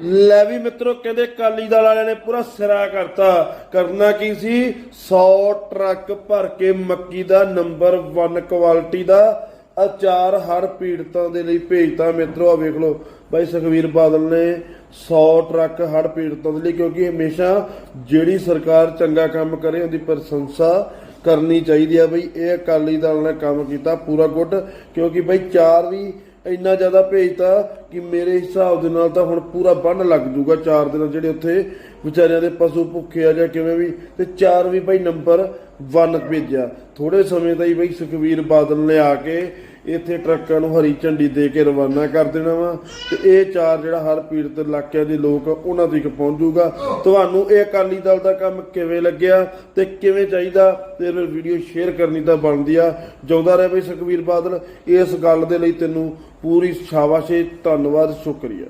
ਲੈ ਵੀ ਮਿੱਤਰੋ, ਕਹਿੰਦੇ ਕਾਲੀ ਦਲ ਵਾਲਿਆਂ ਨੇ ਪੂਰਾ ਸਿਰਾ ਕਰਤਾ। ਕਰਨਾ ਕੀ ਸੀ? 100 ਟਰੱਕ ਭਰ ਕੇ ਮੱਕੀ ਦਾ ਨੰਬਰ 1 ਕੁਆਲਿਟੀ ਦਾ ਅਚਾਰ ਹਰ ਪੀੜਤਾਂ ਦੇ ਲਈ ਭੇਜਤਾ ਮਿੱਤਰੋ ਆ ਵੇਖ ਲਓ। ਬਾਈ ਸੁਖਵੀਰ ਬਾਦਲ ਨੇ 100 ਟਰੱਕ ਹੜ ਪੀੜਤਾਂ ਦੇ ਲਈ, ਕਿਉਂਕਿ ਹਮੇਸ਼ਾ ਜਿਹੜੀ ਸਰਕਾਰ ਚੰਗਾ ਕੰਮ ਕਰੇ, ਉਹਦੀ ਪ੍ਰਸ਼ੰਸਾ ਕਰਨੀ ਚਾਹੀਦੀ ਆ। ਬਈ ਇਹ ਅਕਾਲੀ ਦਲ ਨੇ ਕੰਮ ਕੀਤਾ ਪੂਰਾ ਗੁੱਡ ਕਿਉਂਕਿ ਬਈ ਚਾਰ ਵੀ ਇੰਨਾ ਜ਼ਿਆਦਾ ਭੇਜਤਾ ਕਿ ਮੇਰੇ ਹਿਸਾਬ ਦੇ ਨਾਲ ਤਾਂ ਹੁਣ ਪੂਰਾ ਬੰਨ ਲੱਗ ਜੂਗਾ ਚਾਰ ਦਿਨ ਜਿਹੜੇ ਉੱਥੇ ਵਿਚਾਰਿਆਂ ਦੇ ਪਸ਼ੂ ਭੁੱਖੇ ਆ ਜਾਂ ਕਿਵੇਂ ਵੀ ਤੇ ਚਾਰ ਵੀ ਭਾਈ ਨੰਬਰ 1 ਭੇਜਿਆ। ਥੋੜੇ ਸਮੇਂ ਤਾਈ ਬਈ ਸੁਖਵੀਰ ਬਾਦਲ ਨੇ ਆ ਕੇ ਇੱਥੇ ਟਰੱਕਾਂ ਨੂੰ ਹਰੀ ਝੰਡੀ ਦੇ ਕੇ ਰਵਾਨਾ ਕਰ ਦੇਣਾ ਵਾ ਤੇ ਇਹ ਚਾਰ ਜਿਹੜਾ ਹਰ ਪੀੜਤ ਇਲਾਕਿਆਂ ਦੇ ਲੋਕ ਆ, ਉਹਨਾਂ ਤੱਕ ਪਹੁੰਚ ਜੂਗਾ ਤੁਹਾਨੂੰ ਇਹ ਅਕਾਲੀ ਦਲ ਦਾ ਕੰਮ ਕਿਵੇਂ ਲੱਗਿਆ ਤੇ ਕਿਵੇਂ ਚਾਹੀਦਾ ਤੇ ਫਿਰ ਵੀਡੀਓ ਸ਼ੇਅਰ ਕਰਨੀ ਤਾਂ ਬਣਦੀ ਆ। ਜਿਉਂਦਾ ਰਹੇ ਬਈ ਸੁਖਵੀਰ ਬਾਦਲ ਇਸ ਗੱਲ ਦੇ ਲਈ ਤੈਨੂੰ ਪੂਰੀ ਸ਼ਾਬਾਸ਼ ਏ ਧੰਨਵਾਦ ਸ਼ੁਕਰੀਆ।